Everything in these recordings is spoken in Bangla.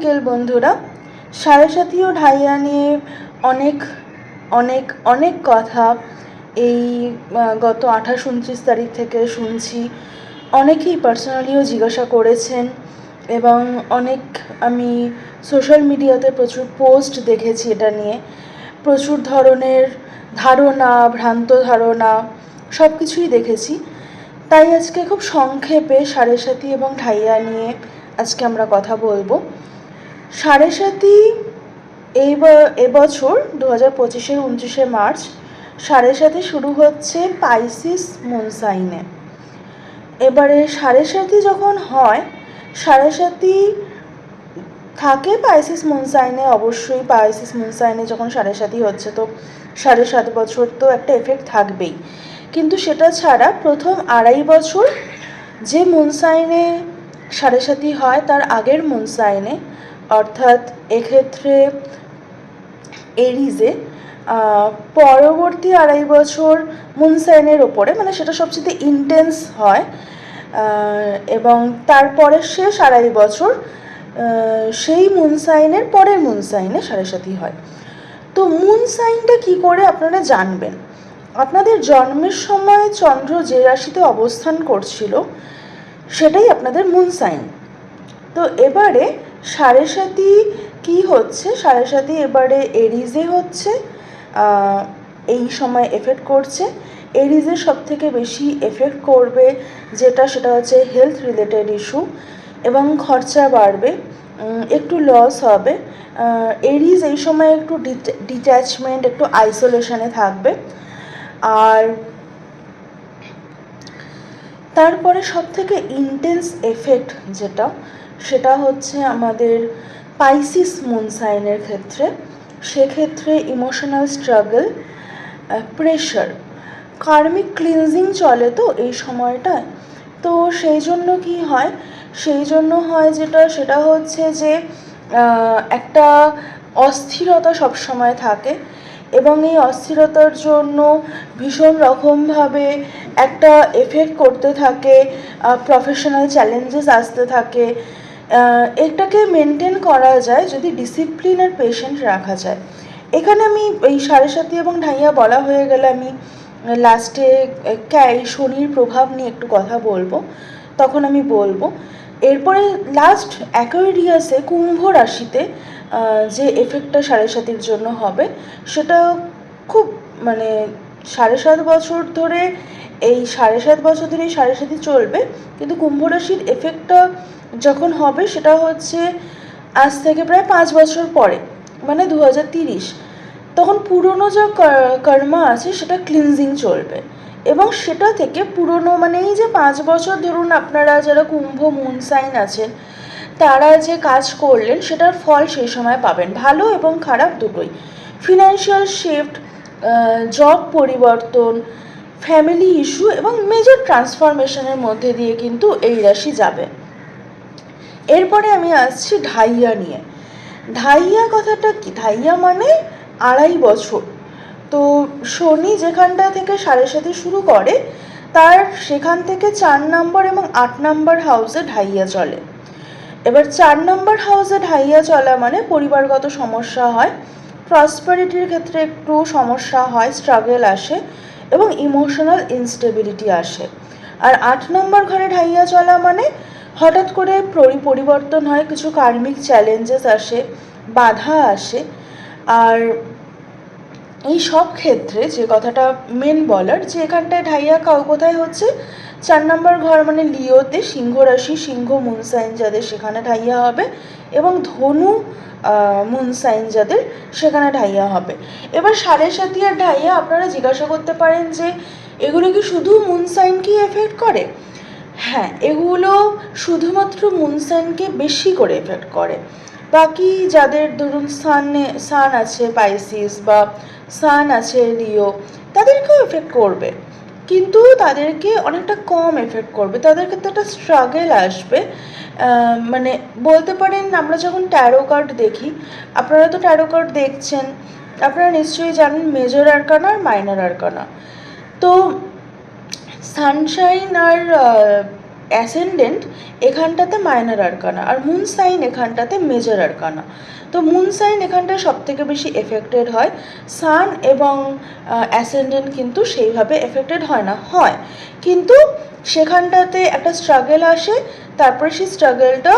বিকেল বন্ধুরা সাড়ে সাথী ও ঢাইয়া নিয়ে অনেক অনেক অনেক কথা এই গত আঠাশ উনত্রিশ তারিখ থেকে শুনছি। অনেকেই পার্সোনালিও জিজ্ঞাসা করেছেন এবং অনেক আমি সোশ্যাল মিডিয়াতে প্রচুর পোস্ট দেখেছি এটা নিয়ে। প্রচুর ধরনের ধারণা, ভ্রান্ত ধারণা সব কিছুই দেখেছি। তাই আজকে খুব সংক্ষেপে সাড়ে সাথী এবং ঢাইয়া নিয়ে আজকে আমরা কথা বলব। সাড়ে সাথী এই এবছর দু হাজার পঁচিশের উনত্রিশে মার্চ সাড়ে সাথে শুরু হচ্ছে পাইসিস মুনসাইনে। এবারে সাড়ে সাথী যখন হয়, সাড়ে সাথী থাকে পাইসিস মুনসাইনে, অবশ্যই পাইসিস মুনসাইনে যখন সাড়ে সাথী হচ্ছে তো সাড়ে সাত বছর তো একটা এফেক্ট থাকবেই। কিন্তু সেটা ছাড়া প্রথম আড়াই বছর যে মুনসাইনে সাড়ে সাথী হয়, তার আগের মুনসাইনে অর্থাৎ এক্ষেত্রে এরিজে পরবর্তী আড়াই বছর মুনসাইনের ওপরে মানে সেটা সবচেয়ে ইন্টেন্স হয় এবং তারপরের শেষ আড়াই বছর সেই মুনসাইনের পরের মুনসাইনে সাড়ে সাথী হয়। তো মুন সাইনটা কী করে আপনারা জানবেন? আপনাদের জন্মের সময় চন্দ্র যে রাশিতে অবস্থান করছিল, সেটাই আপনাদের মুন সাইন তো এবারে সাড়ে সাথী কী হচ্ছে? সাড়ে সাথী এবারে এরিজে হচ্ছে এই সময় এফেক্ট করছে। এরিজে সব থেকে বেশি এফেক্ট করবে যেটা, সেটা হচ্ছে হেলথ রিলেটেড ইস্যু এবং খরচা বাড়বে একটু লস হবে। এরিজ এই সময় একটু ডিট্যাচমেন্ট একটু আইসোলেশনে থাকবে। আর তারপরে সব থেকে ইন্টেন্স এফেক্ট যেটা সেটা হচ্ছে আমাদের পাইসিস মুন সাইনের ক্ষেত্রে। সেক্ষেত্রে emotional struggle pressure karmic cleansing চলে তো এই সময়টায়। তো সেই জন্য কি হয়? সেই জন্য হয় যেটা, সেটা হচ্ছে যে একটা অস্থিরতা সবসময় থাকে এবং এই অস্থিরতার জন্য ভীষণ রকমভাবে একটা এফেক্ট করতে থাকে প্রফেশনাল চ্যালেঞ্জেস আসতে থাকে। এটাকে মেনটেন করা যায় যদি ডিসিপ্লিন আর পেশেন্ট রাখা যায়। এখানে আমি এই সাড়ে সাথী এবং ঢাইয়া বলা হয়ে গেলে আমি লাস্টে ক্যাই শনির প্রভাব নিয়ে একটু কথা বলব। তখন আমি বলব, এরপরে লাস্ট অ্যাকোয়েরিয়াসে কুম্ভ রাশিতে যে এফেক্টটা সাড়ে সাতির জন্য হবে, সেটা খুব মানে সাড়ে সাত বছর ধরে এই সাড়ে সাত বছর ধরে এই সাড়ে সাতি চলবে, কিন্তু কুম্ভ রাশির এফেক্টটা যখন হবে সেটা হচ্ছে আজ থেকে প্রায় পাঁচ বছর পরে মানে দু তখন পুরনো যা কর্মা আছে সেটা ক্লিনজিং চলবে। এবং সেটা থেকে পুরনো মানে এই যে পাঁচ বছর ধরুন আপনারা যারা কুম্ভ মুন সাইন আছেন, তারা যে কাজ করলেন সেটার ফল সেই সময় পাবেন। ভালো এবং খারাপ দুটোই। ফিনান্সিয়াল শিফট জব পরিবর্তন ফ্যামিলি ইস্যু এবং মেজর ট্রান্সফরমেশনের মধ্যে দিয়ে কিন্তু এই রাশি যাবে। এরপরে আমি আসছি ঢাইয়া নিয়ে। ঢাইয়া কথাটা কি? ঢাইয়া মানে আড়াই বছর। তো শনি যেখানটা থেকে সাড়ে সাথে শুরু করে, তার সেখান থেকে চার নম্বর এবং আট নম্বর হাউসে ঢাইয়া চলে। এবার চার নম্বর হাউসে ঢাইয়া চলা মানে পরিবারগত সমস্যা হয় প্রসপারিটির ক্ষেত্রে একটু সমস্যা হয় স্ট্রাগল আসে। এবং ইমোশনাল ইনস্টেবিলিটি আসে। আর আট নম্বর ঘরে ঢাইয়া চলা মানে হঠাৎ করে পরি- পরিবর্তন হয়, কিছু কার্মিক চ্যালেঞ্জেস আসে, বাধা আসে। আর এই সব ক্ষেত্রে যে কথাটা মেন বলার, যে এখানটায় ঢাইয়া কাউ কোথায় হচ্ছে? চার নম্বর ঘর মানে লিওতে সিংহ রাশি সিংহ মুন সাইন যাদের সেখানে ঠাইয়া হবে এবং ধনু মুন সাইন যাদের সেখানে ঢাইয়া হবে। এবার সাড়ে সাতি আর ঢাইয়া আপনারা জিজ্ঞাসা করতে পারেন যে, এগুলো কি শুধু মুন সাইনকেই এফেক্ট করে? হ্যাঁ এগুলো শুধুমাত্র মুন সাইনকে বেশি করে এফেক্ট করে। বাকি যাদের ধরুন সানে, সান আছে, পাইসিস বা সান আছে, লিও, তাদেরকেও এফেক্ট করবে। কিন্তু তাদেরকে অনেকটা কম এফেক্ট করবে। তাদের ক্ষেত্রে একটা স্ট্রাগেল আসবে। মানে বলতে পারেন আমরা যখন ট্যারো কার্ড দেখি, আপনারা তো ট্যারো কার্ড দেখছেন, আপনারা নিশ্চয়ই জানেন মেজর আরকানা আর মাইনর আরকানা তো সানশাইন আর অ্যাসেন্ডেন্ট এখানটাতে মাইনার আরকানা আর মুন সাইন এখানটাতে মেজর আরকানা। তো মুন সাইন এখানটা সব থেকে বেশি এফেক্টেড হয়। সান এবং অ্যাসেন্ডেন্ট কিন্তু সেইভাবে এফেক্টেড হয় না, হয়। কিন্তু সেখানটাতে একটা স্ট্রাগল আসে, তারপরে সেই স্ট্রাগলটা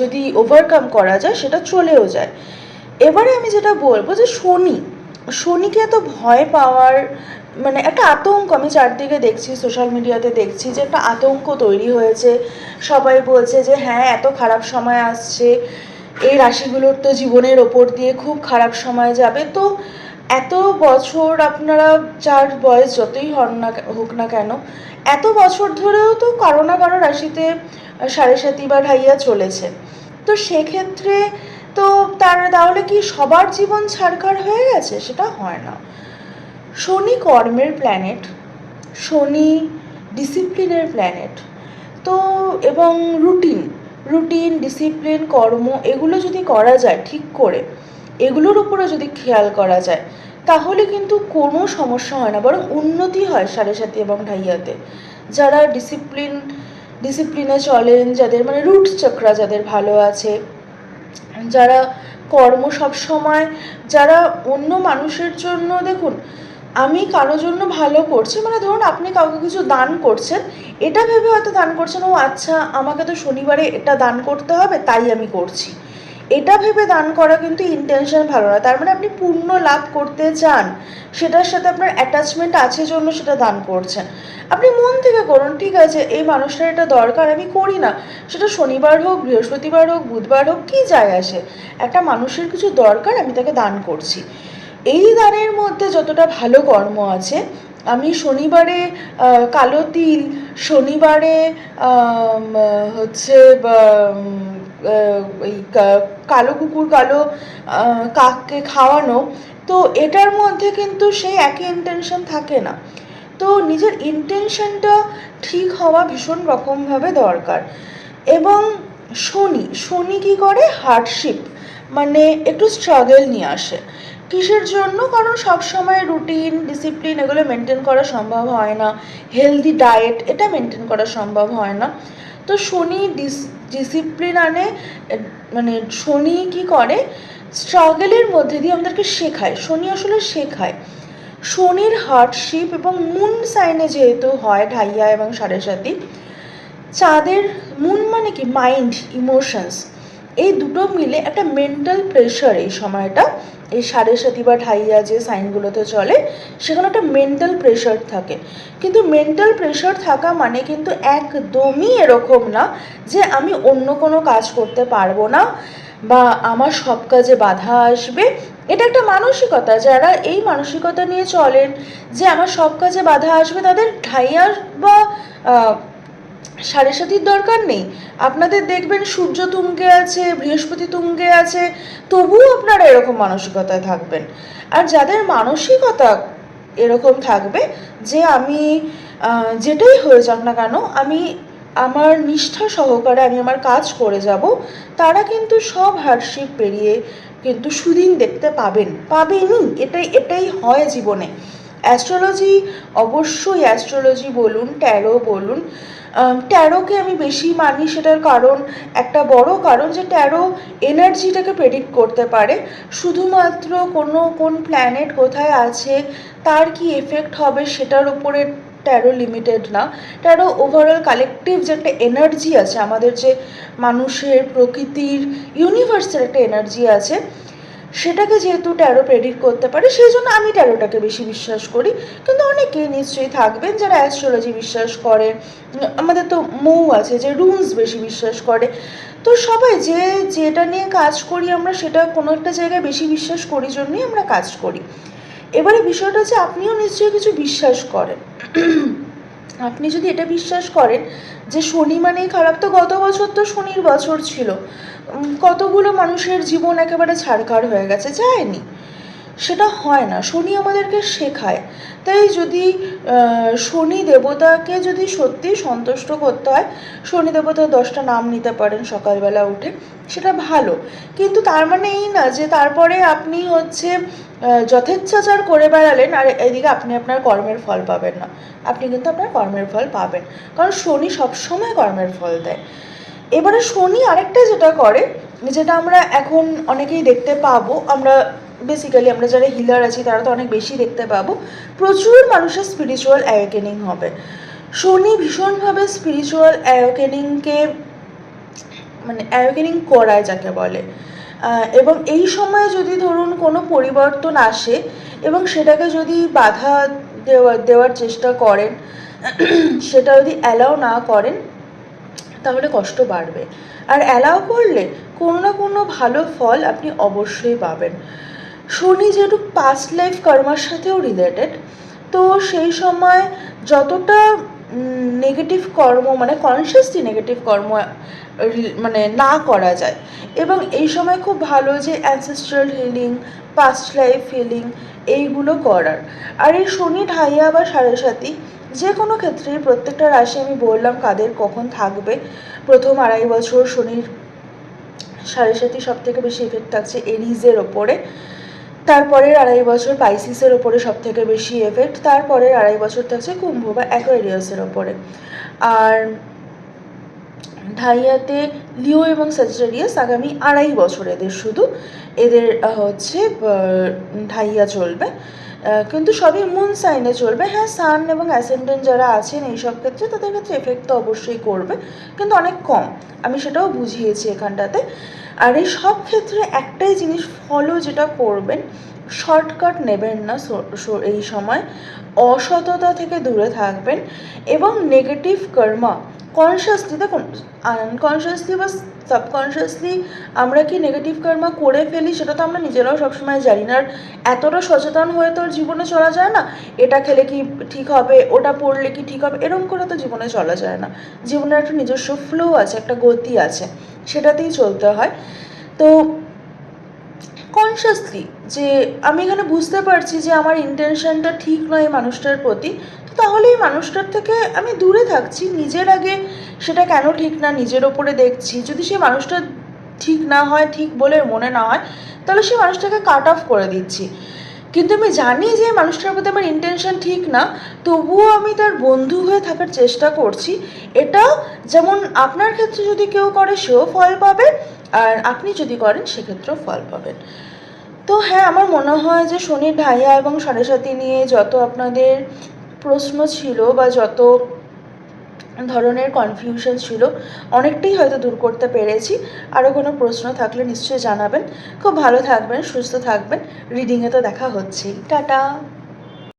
যদি ওভারকাম করা যায় সেটা চলেও যায়। এবারে আমি যেটা বলব যে শনি, শনিকে এত ভয় পাওয়ার মানে একটা আতঙ্ক, আমি চারদিকে দেখছি সোশ্যাল মিডিয়াতে দেখছি যে একটা আতঙ্ক তৈরি হয়েছে। সবাই বলছে যে হ্যাঁ এত খারাপ সময় আসছে। এই রাশিগুলোর তো জীবনের ওপর দিয়ে খুব খারাপ সময় যাবে। তো এত বছর আপনারা যার বয়স যতই হন না হোক না কেন, এত বছর ধরেও তো কারও না কারও রাশিতে সাড়ে সাতি বা ঢাইয়া চলেছে। তো সেক্ষেত্রে তো তার, তাহলে কি সবার জীবন ছাড়খাড় হয়ে গেছে? সেটা হয় না। শনি কর্মের প্ল্যানেট শনি ডিসিপ্লিনের প্ল্যানেট তো এবং রুটিন রুটিন ডিসিপ্লিন কর্ম এগুলো যদি করা যায় ঠিক করে, এগুলোর উপরে যদি খেয়াল করা যায়, তাহলে কিন্তু কোনো সমস্যা হয় না, বরং উন্নতি হয় সাড়ে সাথে এবং ঢাইয়াতে। যারা ডিসিপ্লিন ডিসিপ্লিনে চলেন, যাদের মানে রুট চক্রা যাদের ভালো আছে, যারা কর্ম সব সময় যারা অন্য মানুষের জন্য দেখুন আমি কারও জন্য ভালো করছি? মানে ধরুন আপনি কাউকে কিছু দান করছেন, এটা ভেবে হয়তো দান করছেন, ও আচ্ছা আমাকে তো শনিবারে এটা দান করতে হবে, তাই আমি করছি। এটা ভেবে দান করা কিন্তু ইন্টেনশন ভালো না। তার মানে আপনি পূর্ণ লাভ করতে চান, সেটার সাথে আপনার অ্যাটাচমেন্ট আছে জন্য সেটা দান করছেন। আপনি মন থেকে করুন, ঠিক আছে, এই মানুষটার এটা দরকার, আমি করি না। সেটা শনিবার হোক, বৃহস্পতিবার হোক, বুধবার হোক, কী যায় আসে। একটা মানুষের কিছু দরকার, আমি তাকে দান করছি। এই দানের মধ্যে যতটা ভালো কর্ম আছে, আমি শনিবারে কালো তিল, শনিবারে হচ্ছে কালো কুকুর, কালো কাককে খাওয়ানো, তো এটার মধ্যে কিন্তু সেই একই ইন্টেনশন থাকে না। তো নিজের ইন্টেনশনটা ঠিক হওয়া ভীষণ রকমভাবে দরকার। এবং শনি শনি কী করে? হার্ডশিপ মানে একটু স্ট্রাগল নিয়ে আসে। কিসের জন্য, কারণ সব সময় রুটিন ডিসিপ্লিন এগুলো মেনটেন করা সম্ভব হয় না। হেলদি ডায়েট এটা মেনটেন করা সম্ভব হয় না। তো শনি ডিস ডিসিপ্লিন আনে মানে শনি কি করে? স্ট্রাগলের মধ্যে দিয়ে আমাদেরকে শেখায়। শনি আসলে শেখায়। শনির হার্টশিপ এবং মুন সাইনে যেহেতু হয় ঢাইয়া এবং সাড়ে সাতি চাঁদের মুন মানে কি? মাইন্ড ইমোশনস এই দুটো মিলে একটা মেন্টাল প্রেশার এই সময়টা। এই সাড়ে সাতি বা ঢাইয়া যে সাইনগুলোতে চলে, সেখানে একটা মেন্টাল প্রেশার থাকে। কিন্তু মেন্টাল প্রেশার থাকা মানে কিন্তু একদমই এরকম না যে আমি অন্য কোনো কাজ করতে পারব না বা আমার সব কাজে বাধা আসবে। এটা একটা মানসিকতা। যারা এই মানসিকতা নিয়ে চলেন যে আমার সব কাজে বাধা আসবে, তাদের ঢাইয়ার বা সাড়ে সাতির দরকার নেই। আপনাদের দেখবেন সূর্য তুঙ্গে আছে, বৃহস্পতি তুঙ্গে আছে, তবুও আপনারা এরকম মানসিকতায় থাকবেন। আর যাদের মানসিকতা এরকম থাকবে, যে আমি যেটাই হয়ে যাক না কেন, আমি আমার নিষ্ঠা সহকারে আমি আমার কাজ করে যাব, তারা কিন্তু সব হার্ডশিপ পেরিয়ে কিন্তু সুদিন দেখতে পাবেন। পাবেনই। এটাই এটাই হয় জীবনে। অ্যাস্ট্রোলজি, অবশ্যই অ্যাস্ট্রোলজি বলুন, ট্যারো বলুন ট্যারোকে আমি বেশি মানি সেটার কারণ, একটা বড় কারণ যে ট্যারো এনার্জিটাকে প্রেডিক্ট করতে পারে। শুধুমাত্র কোনো, কোন প্ল্যানেট কোথায় আছে, তার কি এফেক্ট হবে সেটার উপরে ট্যারো লিমিটেড না। ট্যারো ওভারঅল কালেকটিভ যে একটা এনার্জি আছে, আমাদের যে মানুষের প্রকৃতির ইউনিভার্সের একটা এনার্জি আছে সেটাকে যেহেতু ট্যারো প্রেডিক্ট করতে পারে সেই জন্য আমি ট্যারোটাকে বেশি বিশ্বাস করি। কিন্তু অনেকে নিশ্চয়ই থাকবেন যারা অ্যাস্ট্রোলজি বিশ্বাস করে। আমাদের তো মৌ আছে যে রুমস বেশি বিশ্বাস করে। তো সবাই যে যেটা নিয়ে কাজ করি আমরা, সেটা কোনো একটা জায়গায় বেশি বিশ্বাস করি জন্যই আমরা কাজ করি। এবারে বিষয়টা হচ্ছে, আপনিও নিশ্চয়ই কিছু বিশ্বাস করেন। আপনি যদি এটা বিশ্বাস করেন যে শনি মানেই খারাপ, তো গত বছর তো শনির বছর ছিল। কতগুলো মানুষের জীবন একেবারে ছাড়খাড় হয়ে গেছে, যায়নি। সেটা হয় না, শনি আমাদেরকে শেখায়। তাই যদি শনি দেবতাকে যদি সত্যি সন্তুষ্ট করতে হয়, শনি দেবতার দশটা নাম নিতে পারেন সকালবেলা উঠে, সেটা ভালো। কিন্তু তার মানে এই না যে তারপরে আপনি হচ্ছে যথেচ্ছাচার করে বেড়ালেন আর এদিকে আপনি আপনার কর্মের ফল পাবেন না। আপনি কিন্তু আপনার কর্মের ফল পাবেন। কারণ শনি সবসময় কর্মের ফল দেয়। এবারে শনি আরেকটা যেটা করে, যেটা আমরা এখন অনেকেই দেখতে পাবো, আমরা বেসিক্যালি আমরা যারা হিলার আছি, তারা তো অনেক বেশি দেখতে পাবো। প্রচুর মানুষের স্পিরিচুয়াল অ্যাওয়েকেনিং হবে। শনি ভীষণভাবে স্পিরিচুয়াল অ্যাওয়েকেনিংকে মানে অ্যাওয়েকেনিং করায় যাকে বলে। এবং এই সময়ে যদি ধরুন কোনো পরিবর্তন আসে এবং সেটাকে যদি বাধা দেওয়া, দেওয়ার চেষ্টা করেন, সেটা যদি অ্যালাউ না করেন, তাহলে কষ্ট বাড়বে। আর অ্যালাউ করলে কোনো না কোনো ভালো ফল আপনি অবশ্যই পাবেন। শনি যেহেতু পাস্ট লাইফ কর্মার সাথেও রিলেটেড তো সেই সময় যতটা নেগেটিভ কর্ম মানে কনসিয়াসলি নেগেটিভ কর্ম মানে না করা যায়। এবং এই সময় খুব ভালো যে ancestral healing past life healing এইগুলো করার। আর এই শনি, ঢাইয়া বা সাড়ে সাতি যে কোনো ক্ষেত্রে প্রত্যেকটা রাশি আমি বললাম কাদের কখন থাকবে। প্রথম আড়াই বছর শনির সাড়ে সাতি সব থেকে বেশি ইফেক্ট থাকছে এরিজের ওপরে। তারপরের আড়াই বছর পাইসিসের ওপরে সব থেকে বেশি এফেক্ট তারপরের আড়াই বছর থাকছে কুম্ভ বা অ্যাকোয়ারিয়াসের ওপরে। আর ঢাইয়াতে লিও এবং সাজিটারিয়াস আগামী আড়াই বছর এদের শুধু। এদের হচ্ছে ঢাইয়া চলবে। কিন্তু সবই মুন সাইনে চলবে। হ্যাঁ সান এবং অ্যাসেন্ডেন্ট যারা আছেন এই সব ক্ষেত্রে তাদের ক্ষেত্রে এফেক্ট তো অবশ্যই করবে, কিন্তু অনেক কম। আমি সেটাও বুঝিয়েছি এখানটাতে। আর এই সব ক্ষেত্রে একটাই জিনিস ফলো যেটা করবেন শর্টকাট নেবেন না এই সময়। অসততা থেকে দূরে থাকবেন এবং নেগেটিভ কর্মা কনসিয়াসলি দেখুন আনকনসিয়াসলি বা সাবকনসিয়াসলি আমরা কি নেগেটিভ কর্মা করে ফেলি সেটা তো আমরা নিজেরাও সবসময় জানি না। আর এতটা সচেতন হয়ে তো জীবনে চলা যায় না, এটা খেলে কি ঠিক হবে, ওটা পড়লে কি ঠিক হবে এরকম করে তো জীবনে চলা যায় না। জীবনের একটা নিজস্ব ফ্লো আছে, একটা গতি আছে, সেটাতেই চলতে হয়। তো কনসিয়াসলি যে আমি এখানে বুঝতে পারছি যে আমার ইন্টেনশনটা ঠিক নয় মানুষটার প্রতি তো তাহলে এই মানুষটার থেকে আমি দূরে থাকছি। নিজের আগে সেটা কেন ঠিক না? নিজের ওপরে দেখছি। যদি সেই মানুষটা ঠিক না হয়, ঠিক বলে মনে না হয়, তাহলে সেই মানুষটাকে কাট অফ করে দিচ্ছি। কিন্তু আমি জানি যে মানুষটার প্রতি আমার ইন্টেনশন ঠিক না, তবুও আমি তার বন্ধু হয়ে থাকার চেষ্টা করছি। এটা যেমন আপনার ক্ষেত্রে যদি কেউ করে, সেও ফল পাবে। আর আপনি যদি করেন, সেক্ষেত্রেও ফল পাবেন। তো হ্যাঁ আমার মনে হয় যে শনির ঢাইয়া এবং সাড়ে সাতি নিয়ে যত আপনাদের প্রশ্ন ছিল বা যত ধরনের কনফিউশন ছিল, অনেকটাই হয়তো দূর করতে পেরেছি। আরও কোনো প্রশ্ন থাকলে নিশ্চয়ই জানাবেন। খুব ভালো থাকবেন, সুস্থ থাকবেন। রিডিংয়ে তো দেখা হচ্ছেই। টাটা!